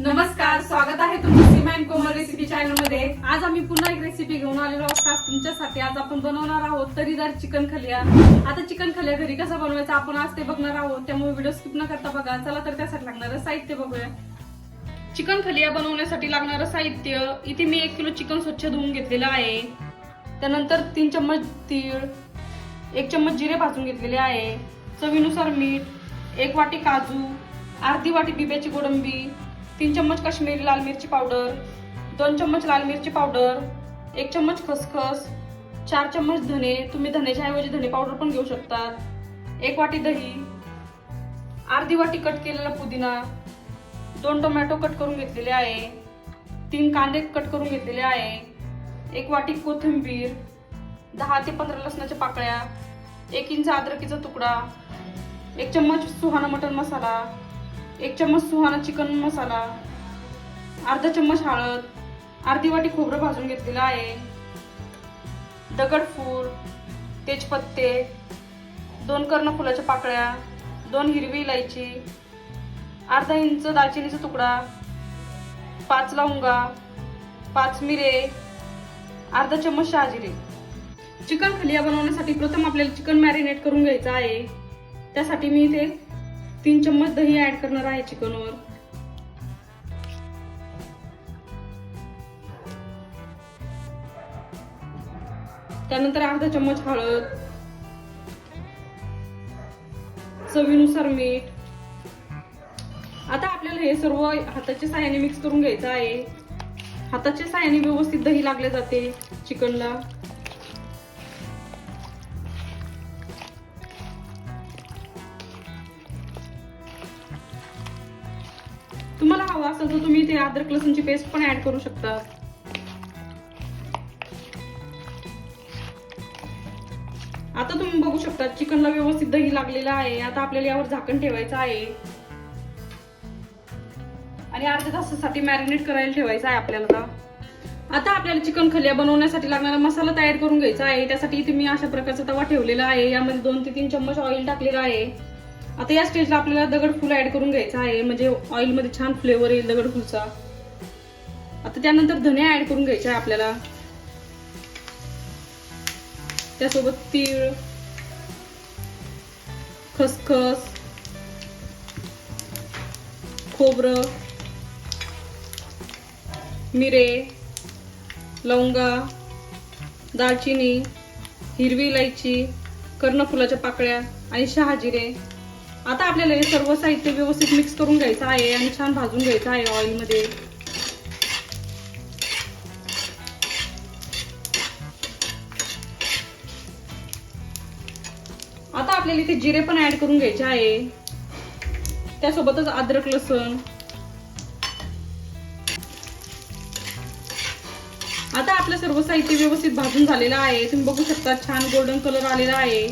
नमस्कार स्वागत आहे तुमचं सीमा अँड कोमल रेसिपी चॅनलमध्ये. आज आम्ही पुन्हा एक रेसिपी घेऊन आलेलो आहोत. खास तुमच्यासाठी आज आपण बनवणार आहोत तरीदार चिकन खलिया. आता चिकन खलिया घरी कसा बनवायचा आपण आज ते बघणार आहोत. त्यामुळे व्हिडिओ स्किप न करता बघा. चला तर त्यासाठी लागणारं साहित्य बघूया. चिकन खलिया बनवण्यासाठी लागणारं साहित्य इथे मी एक किलो चिकन स्वच्छ धुवून घेतलेलं आहे. त्यानंतर तीन चम्मच तीळ एक चम्मच जिरे भाजून घेतलेले आहे. चवीनुसार मीठ एक वाटी काजू अर्धी वाटी बिब्याची कोडंबी तीन चम्मच काश्मीरी लाल मिरची पावडर दोन चम्मच लाल मिरची पावडर एक चम्मच खसखस चार चम्मच धने. तुम्ही धनेच्या ऐवजी धने पावडर पण घेऊ शकतात. एक वाटी दही अर्धी वाटी कट केलेला पुदिना दोन टोमॅटो कट करून घेतलेले आहे तीन कांदे कट करून घेतलेले आहे एक वाटी कोथिंबीर दहा ते पंधरा लसणाच्या पाकळ्या एक इंच अद्रकीचा तुकडा एक चम्मच सुहाना मटन मसाला एक चम्मच सुहाना चिकन मसाला अर्धा चम्मच हळद अर्धी वाटी खोबरं भाजून घेतलेलं आहे. दगडफूल तेजपत्ते दोन कर्णफुलाच्या पाकळ्या दोन हिरवी इलायची अर्धा इंच दालचिनीचा तुकडा पाच लवंगा पाच मिरे अर्धा चम्मच शहाजिरे चिकन खलिया बनवण्यासाठी प्रथम आपल्याला चिकन मॅरिनेट करून घ्यायचं आहे. त्यासाठी मी इथे तीन चम्मच दही ऍड करणार आहे चिकनवर. त्यानंतर अर्धा चम्मच हळद. चवीनुसार मीठ. आता आपल्याला हे सर्व हाताच्या साह्याने मिक्स करून घ्यायचं आहे. हाताच्या साह्याने व्यवस्थित दही लागले जाते चिकनला. तर तुम्ही इथे अद्रक लसूणची पेस्ट पण ऍड करू शकता. आता तुम्ही बघू शकता चिकनला व्यवस्थित दही लागलेलं आहे. आता आपल्याला यावर झाकण ठेवायचं आहे. आणि अर्ध्या तासासाठी मॅरिनेट करायला ठेवायचं आहे आपल्याला आता. आपल्याला चिकन खलिया बनवण्यासाठी लागणारा मसाला तयार करून घ्यायचा आहे. त्यासाठी इथे मी अशा प्रकारचा तवा ठेवलेला आहे. यामध्ये दोन ते तीन चम्मच ऑइल टाकलेला आहे. आता या स्टेजला आपल्याला दगड फुल ऍड करून घ्यायचा आहे. म्हणजे ऑइलमध्ये छान फ्लेवर येईल दगड फुलचा आता त्यानंतर धने ऍड करून घ्यायचा आहे आपल्याला. त्यासोबत तीळ खसखस खोबरं मिरे लवंगा दालचिनी हिरवी इलायची कर्णफुलाच्या पाकळ्या आणि शहाजिरे. आता आपल्याला हे सर्व साहित्य व्यवस्थित मिक्स करून घ्यायचं आहे आणि छान भाजून घ्यायचं आहे ऑइलमध्ये आता आपल्याला इथे जिरे पण ऍड करून घ्यायचे आहे. त्यासोबतच अद्रक लसूण. आता आपलं सर्व साहित्य व्यवस्थित भाजून झालेलं आहे. तुम्ही बघू शकता छान गोल्डन कलर आलेला आहे.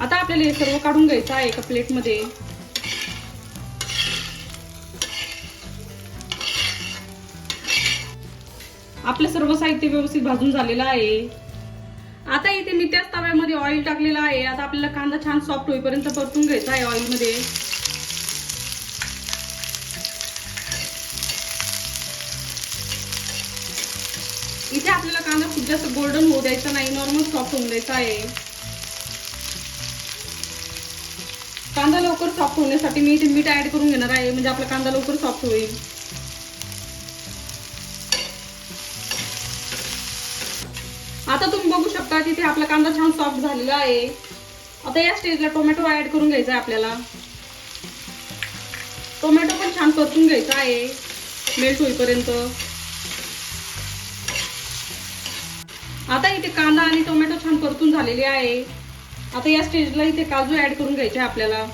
आता आपल्याला हे सर्व काढून घ्यायचं आहे एका प्लेटमध्ये आपलं सर्व साहित्य व्यवस्थित भाजून झालेलं आहे. आता इथे मी त्याच तव्यामध्ये ऑइल टाकलेलं आहे. आता आपल्याला कांदा छान सॉफ्ट होईपर्यंत परतून घ्यायचा आहे ऑइलमध्ये इथे आपल्याला कांदा खूप जास्त गोल्डन होऊ द्यायचा नाही. नॉर्मल सॉफ्ट होऊन द्यायचा आहे. कांदा लवकर सॉफ्ट होण्यासाठी मी इथे मीठ ऍड करून घेणार आहे. म्हणजे आपला कांदा लवकर सॉफ्ट होईल. आता तुम्ही बघू शकता तिथे आपला कांदा छान सॉफ्ट झालेला आहे. आता या स्टेजला टोमॅटो ऍड करून घ्यायचा आहे आपल्याला. टोमॅटो पण छान परतून घ्यायचा आहे. मेल्ट होईपर्यंत. आता इथे कांदा आणि टोमॅटो छान परतून झालेले आहे. आता या स्टेजला इथे काजू ऍड करून घ्यायचे आपल्याला.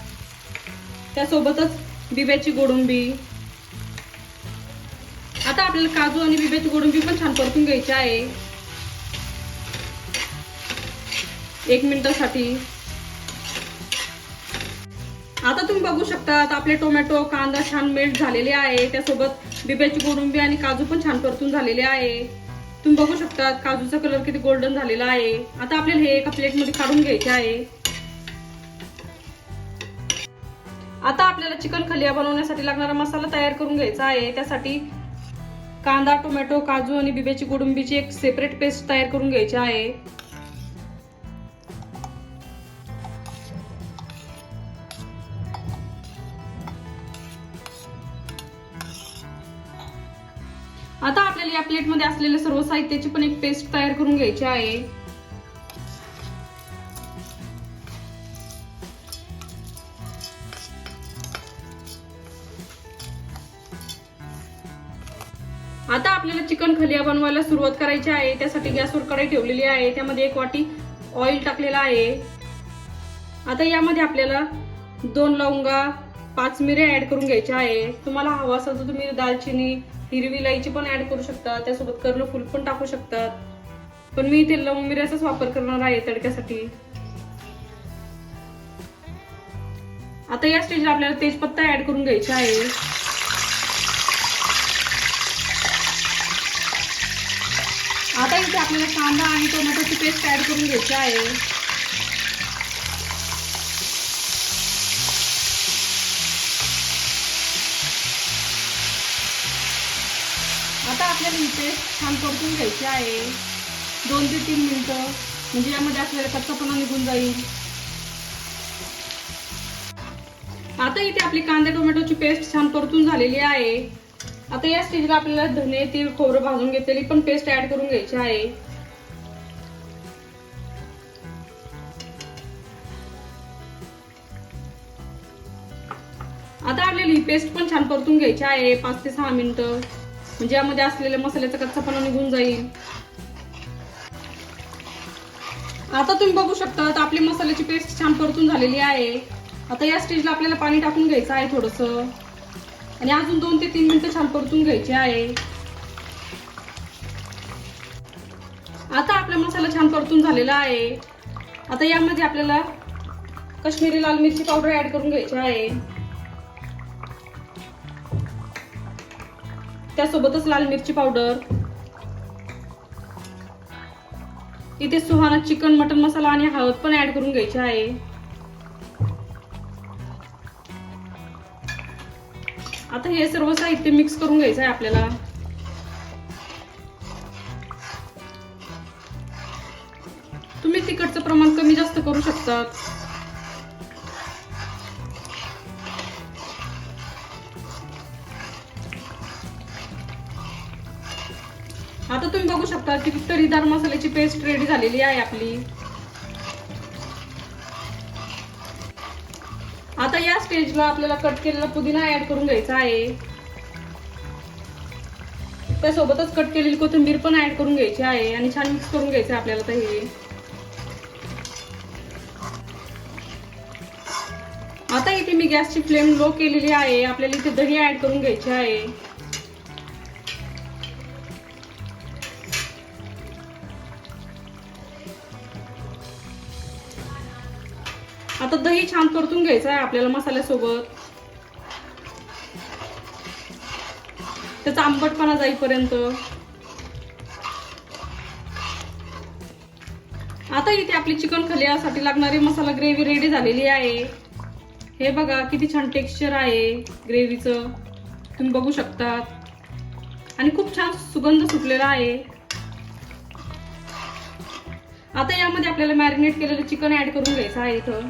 त्यासोबतच बिब्याची गोडुंबी. आता आपल्याला काजू आणि बिब्याची गोडुंबी पण छान परतून घ्यायची आहे. एक मिनिटासाठी. आता तुम्ही बघू शकता आता आपले टोमॅटो कांदा छान मेल्ट झालेले आहे. त्यासोबत बिब्याची गोडुंबी आणि काजू पण छान परतून झालेले आहे. तुम्ही बघू शकता काजूचा कलर किती गोल्डन झालेला आहे. आता आपल्याला हे एका प्लेटमध्ये काढून घ्यायचे आहे. आता आपल्याला चिकन खलिया बनवण्यासाठी लागणारा मसाला तयार करून घ्यायचा आहे. त्यासाठी कांदा टोमॅटो काजू आणि बिब्याची कोडुंबीची एक सेपरेट पेस्ट तयार करून घ्यायची आहे. आपल्याला या प्लेटमध्ये असलेले सर्व साहित्याची पण एक पेस्ट तयार करून घ्यायची आहे. आता आपल्याला चिकन खलिया बनवायला सुरुवात करायची आहे. त्यासाठी गॅसवर कढई ठेवलेली आहे. त्यामध्ये एक वाटी ऑइल टाकलेला आहे. आता यामध्ये आपल्याला दोन लवंगा पाच मिरे ऍड करून घ्यायच्या आहे. तुम्हाला हवा असेल तर तुम्ही दालचिनी हिरवी इलायची पण ऍड करू शकता त्यासोबत कर्ण फुल पण टाकू शकतात. पण मी इथे लवंग मिऱ्याचाच वापर करणार आहे तडक्यासाठी. आता या स्टेजला आपल्याला तेजपत्ता ऍड करून घ्यायचा आहे. आता इथे आपल्याला कांदा आणि टोमॅटोची पेस्ट ऍड करून घ्यायची आहे. आपल्याला छान परतून घ्यायचे आहे. दोन ते तीन मिनटं. म्हणजे यामध्ये आपल्याला कच्चापणा निघून जाईल. आता इथे आपली कांदा टोमॅटोची पेस्ट छान परतून झालेली आहे. आता या स्टेजला आपल्याला धने तीळ खोबरं भाजून घेतलेली पण पेस्ट ऍड करून घ्यायची आहे. आता आपल्याला ही पेस्ट पण छान परतून घ्यायची आहे. पाच ते सहा मिनिटं. म्हणजे यामध्ये असलेल्या मसाल्याचा कच्चापणा निघून जाईल. आता तुम्ही बघू शकता आता आपली मसाल्याची पेस्ट छान परतून झालेली आहे. आता या स्टेजला आपल्याला पाणी टाकून घ्यायचं आहे थोडस. आणि अजून दोन ते तीन मिनिटं छान परतून घ्यायचे आहे. आता आपला मसाला छान परतून झालेला आहे. आता यामध्ये आपल्याला काश्मीरी लाल मिरची पावडर ऍड करून घ्यायची आहे. त्यासोबतच लाल मिरची पावडर. इथे सुहाना चिकन मटन मसाला आणि हळद पण ऍड करून घ्यायची आहे. आता हे सर्व साहित्य मिक्स करून घ्यायचं आहे आपल्याला. तुम्ही तिखटचं प्रमाण कमी जास्त करू शकतात. आता तुम्ही बघू शकता की तरीदार मसाल्याची पेस्ट रेडी झालेली आहे आपली. आता या स्टेजला आपल्याला कट केलेला पुदिना ऍड करून घ्यायचा आहे. त्यासोबतच कट केलेली कोथिंबीर पण ऍड करून घ्यायची आहे आणि छान मिक्स करून घ्यायचं आहे आपल्याला तर हे. आता इथे मी गॅसची फ्लेम लो केलेली आहे. आपल्याला इथे दही ऍड करून घ्यायची आहे. मसालाही छान परतून घ्यायचा आहे आपल्याला मसाल्यासोबत. त्याचा आंबटपणा जाईपर्यंत. आता इथे आपली चिकन खलियासाठी लागणारी मसाला ग्रेव्ही रेडी झालेली आहे. हे बघा किती छान टेक्स्चर आहे ग्रेव्हीचं. तुम्ही बघू शकतात. आणि खूप छान सुगंध सुटलेला आहे. आता यामध्ये आपल्याला मॅरिनेट केलेलं चिकन ऍड करून घ्यायचं आहे इथं.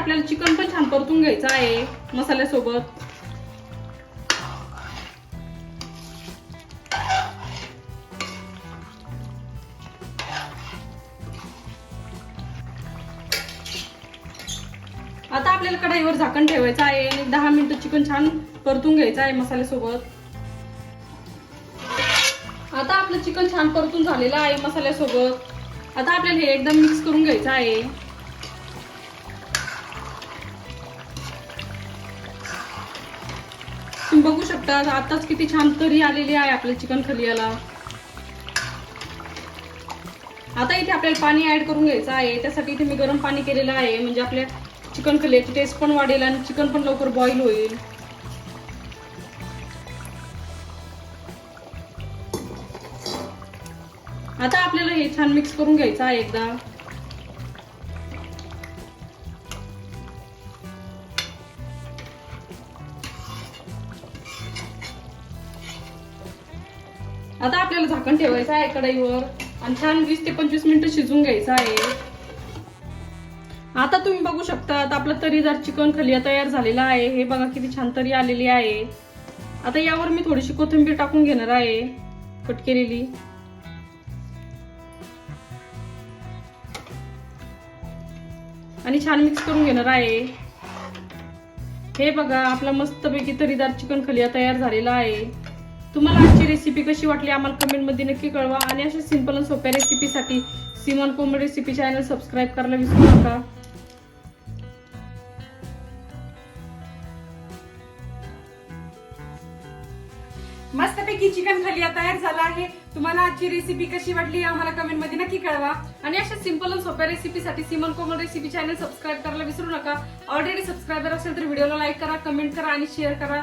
आपल्याला चिकन पण छान परतून घ्यायचं आहे मसाल्यासोबत. आता आपल्याला कढाईवर झाकण ठेवायचं आहे आणि दहा मिनिटं चिकन छान परतून घ्यायचं आहे मसाल्यासोबत. आता आपलं चिकन छान परतून झालेलं आहे मसाल्यासोबत. आता आपल्याला हे एकदम मिक्स करून घ्यायचं आहे. तुम्ही बघू शकता आताच किती छान तरी आलेली आहे आपल्या चिकन खलियाला. आता इथे आपल्याला पाणी ॲड करून घ्यायचं आहे. त्यासाठी इथे मी गरम पाणी केलेलं आहे. म्हणजे आपल्या चिकन खलियाची टेस्ट पण वाढेल आणि चिकन पण लवकर बॉईल होईल. आता आपल्याला हे छान मिक्स करून घ्यायचं आहे एकदा. आपल्याला झाकण ठेवायचं आहे कढईवर. आणि छान वीस ते पंचवीस मिनिटं शिजून घ्यायचं आहे. आता तुम्ही बघू शकता आपलं तरीदार चिकन खलिया तयार झालेला आहे. हे बघा किती छान तरी आलेली आहे. आता यावर मी थोडीशी कोथिंबीर टाकून घेणार आहे कट केलेली. आणि छान मिक्स करून घेणार आहे. हे बघा आपला मस्तपैकी तरीदार चिकन खलिया तयार झालेला आहे. तुम्हाला आजची रेसिपी कशी वाटली आम्हाला कमेंटमध्ये नक्की कळवा. आणि अशा सिंपल आणि सोप्या रेसिपीसाठी सिमन कोंबड रेसिपी चॅनल सबस्क्राईब करायला विसरू नका. मस्तपैकी चिकन खलिया तयार झाला आहे. तुम्हाला आजची रेसिपी कशी वाटली आम्हाला कमेंटमध्ये नक्की कळवा. आणि अशा सिंपल आणि सोप्या रेसिपीसाठी सिमन कोमल रेसिपी चॅनल सबस्क्राईब करायला विसरू नका. ऑलरेडी सबस्क्रायबर असेल तर व्हिडिओला लाईक करा कमेंट करा आणि शेअर करा.